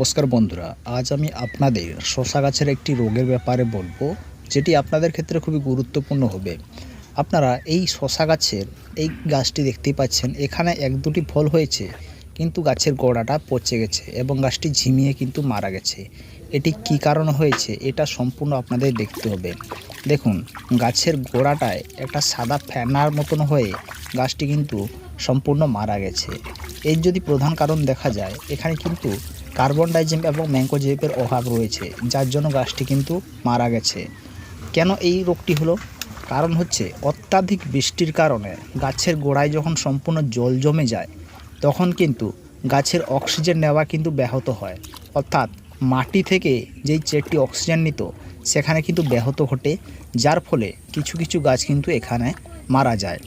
নমস্কার বন্ধুরা, আজ আমি আপনাদের শশা গাছের একটি রোগের ব্যাপারে বলব, যেটি আপনাদের ক্ষেত্রে খুবই গুরুত্বপূর্ণ হবে। আপনারা এই শশা গাছের এই গাছটি দেখতেই পাচ্ছেন, এখানে এক দুটি ফল হয়েছে, কিন্তু গাছের গোড়াটা পচে গেছে এবং গাছটি ঝিমিয়ে কিন্তু মারা গেছে। এটি কী কারণে হয়েছে, এটা সম্পূর্ণ আপনাদের দেখতে হবে। দেখুন, গাছের গোড়াটায় একটা সাদা ফ্যানার মতন হয়ে গাছটি কিন্তু সম্পূর্ণ মারা গেছে। এর যদি প্রধান কারণ দেখা যায়, এখানে কিন্তু কার্বন ডাইজিম এবং ম্যাঙ্কোজেপের অভাব রয়েছে, যার জন্য গাছটি কিন্তু মারা গেছে। কেন এই রোগটি হলো? কারণ হচ্ছে, অত্যাধিক বৃষ্টির কারণে গাছের গোড়ায় যখন সম্পূর্ণ জল জমে যায়, তখন কিন্তু গাছের অক্সিজেন নেওয়া কিন্তু ব্যাহত হয়। অর্থাৎ মাটি থেকে যেই চেকটি অক্সিজেন নিত, সেখানে কিন্তু ব্যাহত ঘটে, যার ফলে কিছু কিছু গাছ কিন্তু এখানে মারা যায়।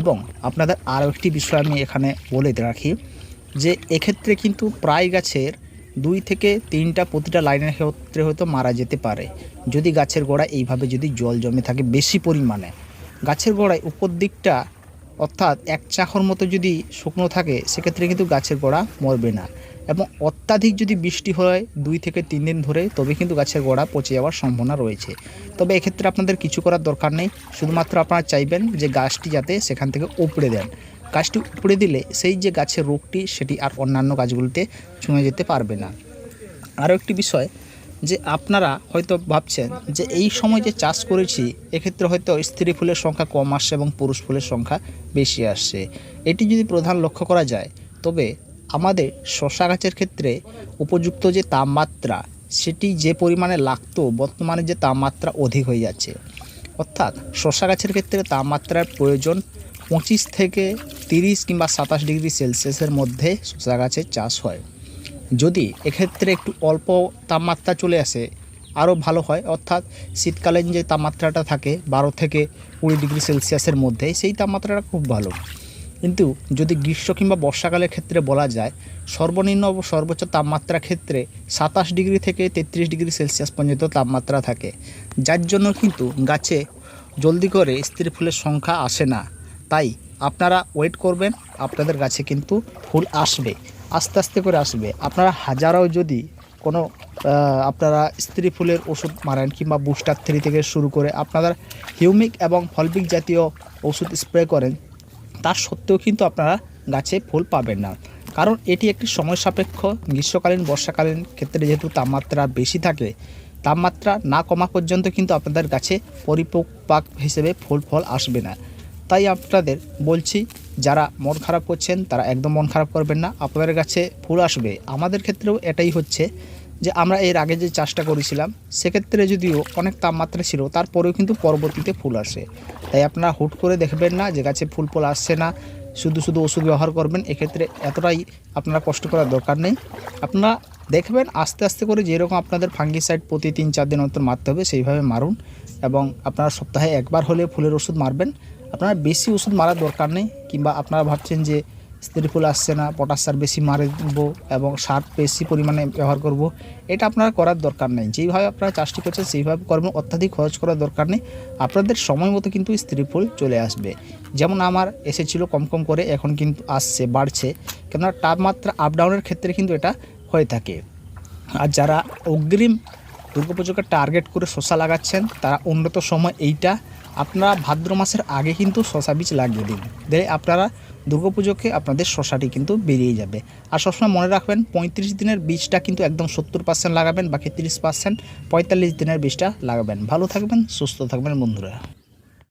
এবং আপনাদের আরও একটি বিষয় আমি এখানে বলে রাখি, যে এক্ষেত্রে কিন্তু প্রায় গাছের দুই থেকে তিনটা প্রতিটা লাইনের ক্ষেত্রে হয়তো মারা যেতে পারে। যদি গাছের গোড়ায় এইভাবে যদি জল জমে থাকে বেশি পরিমাণে। গাছের গোড়ায় উপর দিকটা অর্থাৎ এক চাখর মতো যদি শুকনো থাকে, সেক্ষেত্রে কিন্তু গাছের গোড়া মরবে না। এবং অত্যাধিক যদি বৃষ্টি হয় দুই থেকে তিন দিন ধরে, তবে কিন্তু গাছের গোড়া পচে যাওয়ার সম্ভাবনা রয়েছে। তবে এক্ষেত্রে আপনাদের কিছু করার দরকার নেই। শুধুমাত্র আপনারা চাইবেন যে গাছটি যাতে সেখান থেকে উপড়ে দেন। গাছটি উপড়ে দিলে সেই যে গাছের রোগটি, সেটি আর অন্যান্য গাছগুলিতে ছুঁয়ে যেতে পারবে না। আরও একটি বিষয় যে আপনারা হয়তো ভাবছেন যে এই সময় যে চাষ করেছি, এক্ষেত্রে হয়তো স্ত্রী ফুলের সংখ্যা কম আসছে এবং পুরুষ ফুলের সংখ্যা বেশি আসছে। এটি যদি প্রধান লক্ষ্য করা যায়, তবে আমাদের শশা গাছের ক্ষেত্রে উপযুক্ত যে তাপমাত্রা, সেটি যে পরিমাণে লাগতো, বর্তমানে যে তাপমাত্রা অধিক হয়ে যাচ্ছে। অর্থাৎ শশা গাছের ক্ষেত্রে তাপমাত্রার প্রয়োজন পঁচিশ থেকে তিরিশ কিংবা সাতাশ ডিগ্রি সেলসিয়াসের মধ্যে শশা গাছের চাষ হয়। যদি এক্ষেত্রে একটু অল্প তাপমাত্রা চলে আসে, আরও ভালো হয়। অর্থাৎ শীতকালীন যে তাপমাত্রাটা থাকে, বারো থেকে কুড়ি ডিগ্রি সেলসিয়াসের মধ্যে, সেই তাপমাত্রাটা খুব ভালো। কিন্তু যদি গ্রীষ্ম কিংবা বর্ষাকালের ক্ষেত্রে বলা যায়, সর্বনিম্ন ও সর্বোচ্চ তাপমাত্রা ক্ষেত্রে সাতাশ ডিগ্রি থেকে তেত্রিশ ডিগ্রি সেলসিয়াস পর্যন্ত তাপমাত্রা থাকে। যার জন্য কিন্তু গাছে জলদি করে স্ত্রী ফুলের সংখ্যা আসে না। তাই আপনারা ওয়েট করবেন, আপনাদের গাছে কিন্তু ফুল আসবে, আস্তে আস্তে করে আসবে। আপনারা হাজারও যদি কোনো আপনারা স্ত্রী ফুলের ওষুধ মারেন কিংবা বুস্টার থ্রি থেকে শুরু করে আপনারা হিউমিক এবং ফলবিক জাতীয় ওষুধ স্প্রে করেন তার সত্ত্বেও কিন্তু আপনারা গাছে ফুল পাবেন না। কারণ এটি একটি সময় সাপেক্ষ গ্রীষ্মকালীন, বর্ষাকালীন ক্ষেত্রে যেহেতু তাপমাত্রা বেশি থাকে, তাপমাত্রা না কমা পর্যন্ত কিন্তু আপনাদের গাছে পরিপক্ক হিসেবে ফুল ফল আসবে না। তাই আপনাদের বলছি, যারা মন খারাপ করছেন, তারা একদম মন খারাপ করবেন না। আপনাদের কাছে ফুল আসবে। আমাদের ক্ষেত্রেও এটাই হচ্ছে যে, আমরা এর আগে যে চাষটা করেছিলাম, সেক্ষেত্রে যদিও অনেক তাপমাত্রা ছিল, তারপরেও কিন্তু পরবর্তীতে ফুল আসে। তাই আপনারা হুট করে দেখবেন না যে, গাছে ফুল ফল আসছে না। শুধু শুধু ওষুধ ব্যবহার করবেন, এক্ষেত্রে এতটাই আপনারা কষ্ট করার দরকার নেই। আপনারা দেখবেন, আস্তে আস্তে করে যেরকম আপনাদের ফাঙ্গিসাইড প্রতি তিন, চার দিন অন্তর মারতে হবে, সেইভাবে মারুন। এবং আপনারা সপ্তাহে একবার হলে ফুলের ওষুধ মারবেন। আপনারা বেশি ওষুধ মারার দরকার নেই, কিংবা আপনারা ভাবছেন যে স্ত্রী ফুল আসছে না, পটাশ সার বেশি মারে দেবো এবং সার বেশি পরিমাণে ব্যবহার করব, এটা আপনারা করার দরকার নেই। যেইভাবে আপনারা চাষটি করছেন, সেইভাবে করবেন অত্যাধিক খরচ করার দরকার নেই। আপনাদের সময় মতো কিন্তু স্ত্রী ফুল চলে আসবে। যেমন আমার এসেছিল কম কম করে, এখন কিন্তু আসছে, বাড়ছে। কেননা তাপমাত্রা আপ ডাউনের ক্ষেত্রে কিন্তু এটা হয়ে থাকে। আর যারা অগ্রিম দুর্গাপুজোকে টার্গেট করে শশা লাগাচ্ছেন, তারা উন্নত সময় এইটা আপনারা ভাদ্র মাসের আগে কিন্তু শশা বীজ লাগিয়ে দিন। দিলে আপনারা দুর্গাপুজোকে আপনাদের শশাটি কিন্তু বেরিয়ে যাবে। আর সবসময় মনে রাখবেন, পঁয়ত্রিশ দিনের বীজটা কিন্তু একদম সত্তর পার্সেন্ট লাগাবেন, বাকি তিরিশ পার্সেন্ট পঁয়তাল্লিশ দিনের বীজটা লাগাবেন। ভালো থাকবেন, সুস্থ থাকবেন বন্ধুরা।